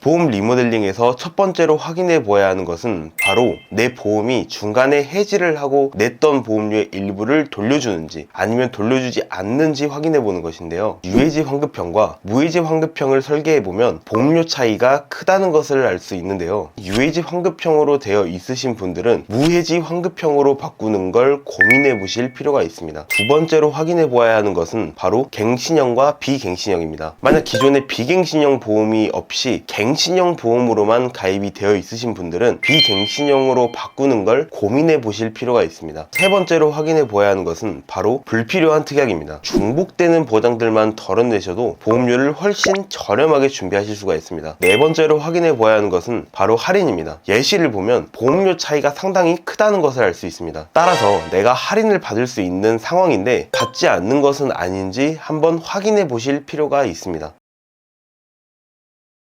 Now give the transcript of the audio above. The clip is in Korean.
보험 리모델링에서 첫 번째로 확인해 보아야 하는 것은 바로 내 보험이 중간에 해지를 하고 냈던 보험료의 일부를 돌려주는지 아니면 돌려주지 않는지 확인해 보는 것인데요. 유해지 환급형과 무해지 환급형을 설계해 보면 보험료 차이가 크다는 것을 알 수 있는데요. 유해지 환급형으로 되어 있으신 분들은 무해지 환급형으로 바꾸는 걸 고민해 보실 필요가 있습니다. 두 번째로 확인해 보아야 하는 것은 바로 갱신형과 비갱신형입니다. 만약 기존에 비갱신형 보험이 없이 갱 신형 보험으로만 가입이 되어 있으신 분들은 비갱신형으로 바꾸는 걸 고민해 보실 필요가 있습니다. 세 번째로 확인해 보아야 하는 것은 바로 불필요한 특약입니다. 중복되는 보장들만 덜어내셔도 보험료를 훨씬 저렴하게 준비하실 수가 있습니다. 네 번째로 확인해 보아야 하는 것은 바로 할인입니다. 예시를 보면 보험료 차이가 상당히 크다는 것을 알 수 있습니다. 따라서 내가 할인을 받을 수 있는 상황인데 받지 않는 것은 아닌지 한번 확인해 보실 필요가 있습니다.